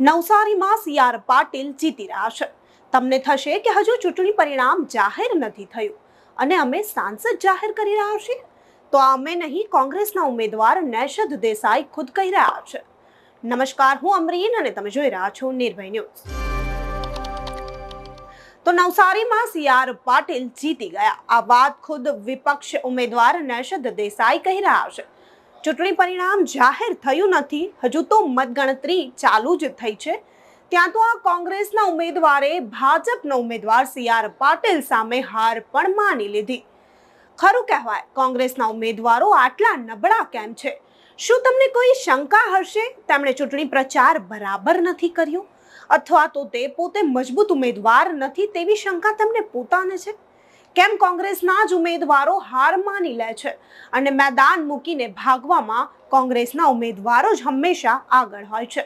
નવસારીમાં C R Patil જીતી રહ્યા છે. તમને થશે કે હજુ ચૂંટણી પરિણામ જાહેર નથી થયું અને અમે સાંસદ જાહેર કરી રહ્યા છીએ. તો અમે નહીં, કોંગ્રેસના ઉમેદવાર નૈશદ દેસાઈ ખુદ કહી રહ્યા છે. નમસ્કાર, હું અમરીન અને તમે જોઈ રહ્યા છો નિર્ભય ન્યૂઝ. તો નવસારીમાં સી આર પાટીલ જીતી ગયા. આ વાત ખુદ વિપક્ષ ઉમેદવાર નૈશદ દેસાઈ કહી રહ્યા છે. ચૂંટણી પરિણામ જાહેર થયું નથી. હજુ તો મતગણતરી ચાલુ જ થઈ છે. ત્યાં તો આ કોંગ્રેસના ઉમેદવારે ભાજપનો ઉમેદવાર સી આર પાટીલ સામે હાર પણ માની લીધી. ખરું કહેવાય, કોંગ્રેસના ઉમેદવારો આટલા નબળા કેમ છે? શું તમને કોઈ શંકા હશે? તેમણે ચૂંટણી પ્રચાર બરાબર નથી કર્યો? અથવા તો તે પોતે મજબૂત ઉમેદવાર નથી તેવી શંકા તમને પોતાને છે? કેમ કોંગ્રેસના જ ઉમેદવારો હાર માની લે છે? અને મેદાન મૂકીને ભાગવામાં કોંગ્રેસના ઉમેદવારો જ હંમેશા આગળ હોય છે.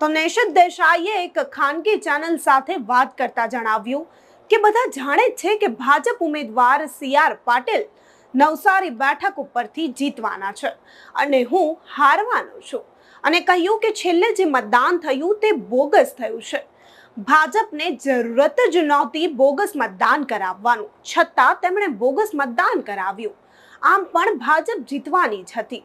તો નેશદ દેસાઈએ એક ખાનગી ચેનલ સાથે વાત કરતા જણાવ્યું કે બધા જાણે છે કે ભાજપ ઉમેદવાર સી આર પાટીલ નવસારી બેઠક ઉપરથી જીતવાના છે અને હું હારવાનો છું. અને કહ્યું કે છેલ્લે જે મતદાન થયું તે બોગસ થયું છે. ભાજપને જરૂરત જ નહોતી બોગસ મતદાન કરાવવાનું. છતાં તેમણે બોગસ મતદાન કરાવ્યું. આમ પણ ભાજપ જીતવાની જ હતી.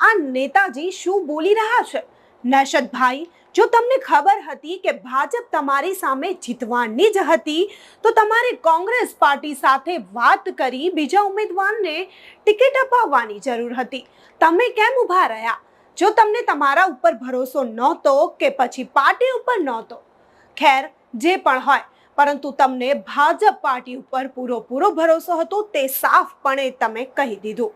આ નેતાજી શું બોલી રહ્યા છે? નૈશદભાઈ જો તમને ખબર હતી કે ભાજપ તમારી સામે જીતવાની જ હતી, તો તમારે કોંગ્રેસ પાર્ટી સાથે વાત કરી બીજા ઉમેદવારને ટિકિટ અપાવવાની જરૂર હતી. તમે કેમ ઊભા રહ્યા? જો તમને તમારા ઉપર ભરોસો નહોતો કે પછી પાર્ટી ઉપર નહોતો ખેર, જે પણ હોય. પરંતુ તમને ભાજપ પાર્ટી ઉપર પૂરો ભરોસો હતો તે સાફપણે તમે કહી દીધું.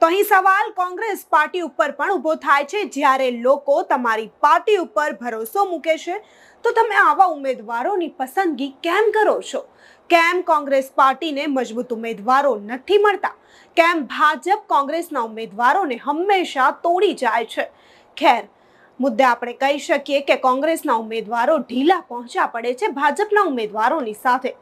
તો અહીં સવાલ કોંગ્રેસ પાર્ટી ઉપર પણ ઊભો થાય છે. જ્યારે લોકો તમારી પાર્ટી ઉપર ભરોસો મૂકે છે, તો તમે આવા ઉમેદવારોની પસંદગી કેમ કરો છો? કેમ કોંગ્રેસ પાર્ટીને મજબૂત ઉમેદવારો નથી મળતા? કેમ ભાજપ કોંગ્રેસના ઉમેદવારોને હંમેશા તોડી જાય છે? ખેર મુદ્દે આપણે કહી શકીએ કે કોંગ્રેસના ઉમેદવારો ઢીલા પહોંચ્યા પડે છે ભાજપના ઉમેદવારોની સાથે.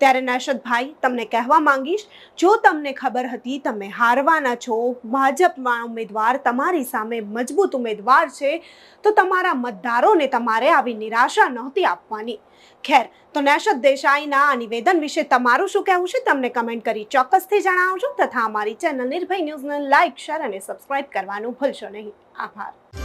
ત્યારે નાશદભાઈ તમને કહેવા માંગીશ, જો તમને ખબર હતી તમે હારવાના છો, ભાજપના ઉમેદવાર તમારી સામે મજબૂત ઉમેદવાર છે, તો તમારા મતદારોને તમારે આવી નિરાશા નહોતી આપવાની. ખેર, તો નેશદ દેસાઈના આ નિવેદન વિશે તમારું શું કહેવું છે? તમને કમેન્ટ કરી ચોક્કસથી જણાવજો તથા અમારી ચેનલ નિર્ભય ન્યૂઝને લાઇક શેર અને સબસ્ક્રાઇબ કરવાનું ભૂલશો નહીં. આભાર.